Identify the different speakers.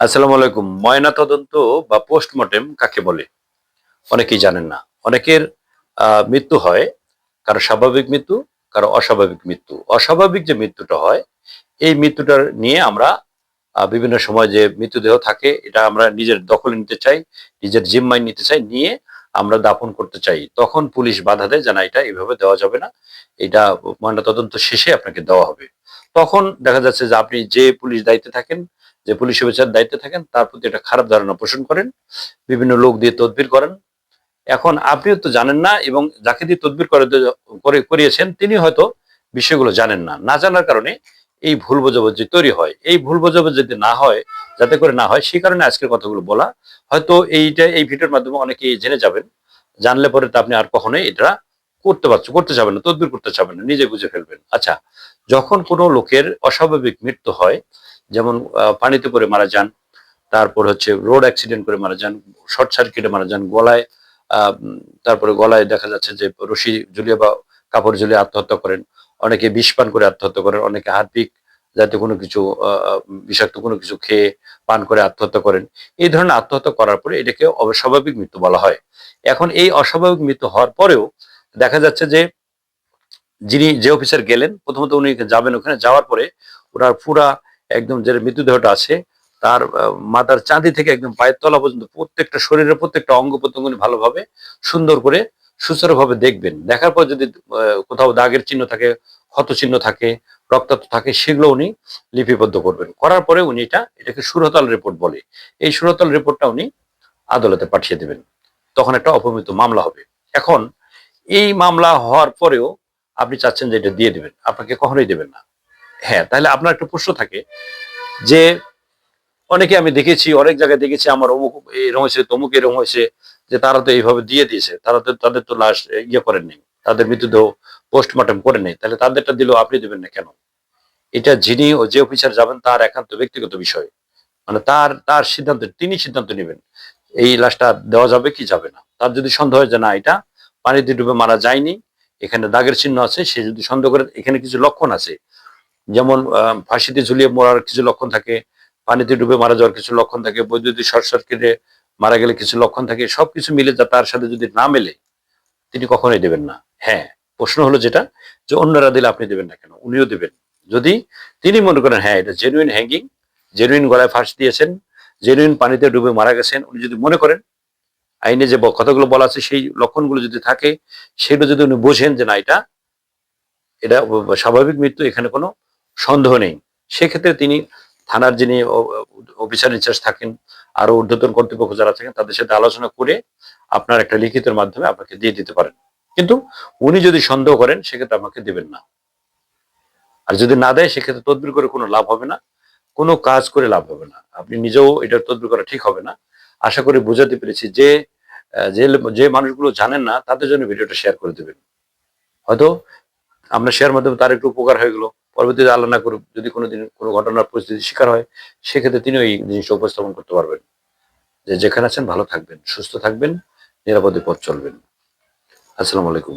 Speaker 1: আসসালামু আলাইকুম। ময়না তদন্ত বা পোস্টমর্টেম কাকে বলে? অনেকেই জানেন না। অনেকের মৃত্যু হয় কারও স্বাভাবিক মৃত্যু, কারও অস্বাভাবিক মৃত্যু। অস্বাভাবিক যে মৃত্যুটা হয়, এই মৃত্যুটার নিয়ে আমরা বিভিন্ন সময় যে মৃত্যুদেহ থাকে, এটা আমরা নিজের দখলে নিতে চাই, নিজের জিম্মায় নিতে চাই, নিয়ে আমরা দাপন করতে চাই। তখন পুলিশ বাধা দেয়, যে না, এটা এইভাবে দেওয়া যাবে না। এটা ময়না তদন্ত শেষে আপনাকে দেওয়া হবে। তখন দেখা যাচ্ছে যে আপনি যে পুলিশ দায়িত্বে থাকেন যে পুলিশ অফিসার দায়িত্বে থাকেন, তার প্রতি একটা খারাপ ধারণা পোষণ করেন, বিভিন্ন লোক দিয়ে তদবির করেন। এখন আপনিও তো জানেন না এবং যাকে দিয়ে তদবির করে করে, করিয়েছেন, তিনি হয়তো বিষয়গুলো জানেন না। না জানার কারণে এই ভুল বোঝাবুঝি তৈরি হয়। এই ভুল বোঝাবুঝি যদি না হয়, যাতে করে না হয়, সেই কারণে আজকের কথাগুলো বলা। হয়তো এইটা, এই ভিডিওর মাধ্যমে অনেকেই জেনে যাবেন। জানলে পরে তো আপনি আর কখনোই এটা করতে পারছ, করতে যাবেন না, তদবির করতে যাবেন না, নিজে বুঝে ফেলবেন। আচ্ছা যখন কোনো লোকের অস্বাভাবিক মৃত্যু হয় যেমন পানিতে পড়ে মারা যান, তারপর হচ্ছে রোড অ্যাক্সিডেন্ট করে মারা যান, শর্ট সার্কিটে মারা যান, গলায় তারপরে গলায় দেখা যাচ্ছে যে রশি ঝুলিয়ে বা কাপড় ঝুলিয়ে আত্মহত্যা করেন, অনেকে বিষ পান করে আত্মহত্যা করেন, অনেকে হারপিক যাতে কোনো কিছু বিষাক্ত কোনো কিছু খেয়ে পান করে আত্মহত্যা করেন। এই ধরনের আত্মহত্যা করার পরে এটাকে অস্বাভাবিক মৃত্যু বলা হয়। এখন এই অস্বাভাবিক মৃত্যু হওয়ার পরেও দেখা যাচ্ছে যে যিনি যে অফিসার গেলেন, প্রথমত উনি যাবেন ওখানে, যাওয়ার পরে ওনার পুরা একদম যে মৃতদেহটা আছে, তার মাথার চাঁদি থেকে একদম পায়ের তলা পর্যন্ত প্রত্যেকটা শরীরের প্রত্যেকটা অঙ্গ প্রত্যঙ্গ ভালোভাবে সুন্দর করে সুচারুভাবে দেখবেন। দেখার পর যদি কোথাও দাগের চিহ্ন থাকে ক্ষত চিহ্ন থাকে, রক্তাক্ত থাকে, সেগুলো উনি লিপিবদ্ধ করবেন। করার পরে উনি এটা, এটাকে সুরতল রিপোর্ট বলে। এই সুরতল রিপোর্টটা উনি আদালতে পাঠিয়ে দেবেন। তখন একটা অপমৃত মামলা হবে। এখন এই মামলা হওয়ার পরেও আপনি চাচ্ছেন যে এটা দিয়ে দেবেন। আপনাকে কখনোই দেবেন না। হ্যাঁ তাহলে আপনার একটা প্রশ্ন থাকে যে অনেকে আমি দেখেছি, অনেক জায়গায় দেখেছি আমার অমুক এরকম হয়েছে তমুক এরকম হয়েছে, যে তারা তো এইভাবে দিয়ে দিয়েছে, তারা তো, তাদের তো লাশ ইয়ে করেননি তাদের মৃতদেহ পোস্টমর্টম করে নেই, তাহলে তাদেরটা দিলেও আপনি দেবেন না কেন? এটা যিনি ও যে অফিসার যাবেন তার একান্ত ব্যক্তিগত বিষয়। মানে তার তার সিদ্ধান্ত, তিনি সিদ্ধান্ত নেবেন, এই লাশটা দেওয়া যাবে কি যাবে না? তার যদি সন্দেহ হয় যে না, এটা পানিতে ডুবে মারা যায়নি, এখানে দাগের চিহ্ন আছে, সে যদি সন্দেহ করে, এখানে কিছু লক্ষণ আছে যেমন ফাঁসিতে ঝুলিয়ে মরার কিছু লক্ষণ থাকে, পানিতে ডুবে মারা যাওয়ার কিছু লক্ষণ থাকে, বৈদ্যুতিক শর্ট সার্কিটে মারা গেলে কিছু লক্ষণ থাকে, সবকিছু মিলে যা তার সাথে যদি না মেলে, তিনি কখনোই দেবেন না। হ্যাঁ প্রশ্ন হলো যেটা, যে অন্যরা দিলে আপনি দেবেন না কেন? উনিও দেবেন। যদি তিনি মনে করেন হ্যাঁ এটা জেনুইন হ্যাঙ্গিং জেনুইন গলায় ফাঁস দিয়েছেন জেনুইন পানিতে ডুবে মারা গেছেন, উনি যদি মনে করেন, আইনে যে কথাগুলো বলা আছে, সেই লক্ষণগুলো যদি থাকে, সেগুলো যদি উনি বোঝেন যে না, এটা এটা স্বাভাবিক মৃত্যু, এখানে কোনো সন্দেহ নেই। সেক্ষেত্রে তিনি থানার যিনি অফিসার ইনচার্জ থাকেন, আরও ঊর্ধ্বতন কর্তৃপক্ষ যারা থাকেন, তাদের সাথে আলোচনা করে আপনার একটা লিখিতের মাধ্যমে আপনাকে দিয়ে দিতে পারেন। কিন্তু উনি যদি সন্দেহ করেন, সেক্ষেত্রে আমাকে দেবেন না। আর যদি না দেয়, সেক্ষেত্রে তদবির করে কোনো লাভ হবে না। কোনো কাজ করে লাভ হবে না। আপনি নিজেও এটা তদবির করা ঠিক হবে না। আশা করি বোঝাতে পেরেছি যে যে মানুষগুলো জানেন না, তাদের জন্য ভিডিওটা শেয়ার করে দেবেন। হয়তো আমরা শেয়ার মাধ্যমে তার একটু উপকার হয়ে গেলো। পরবর্তীতে আল্লাহ না করুক যদি কোনোদিন কোনো ঘটনার পরিস্থিতির শিকার হয়, সেক্ষেত্রে তিনি এই জিনিসটা উপস্থাপন করতে পারবেন। যে যেখানে আছেন ভালো থাকবেন, সুস্থ থাকবেন, নিরাপদে পথ চলবেন। আসসালামু আলাইকুম।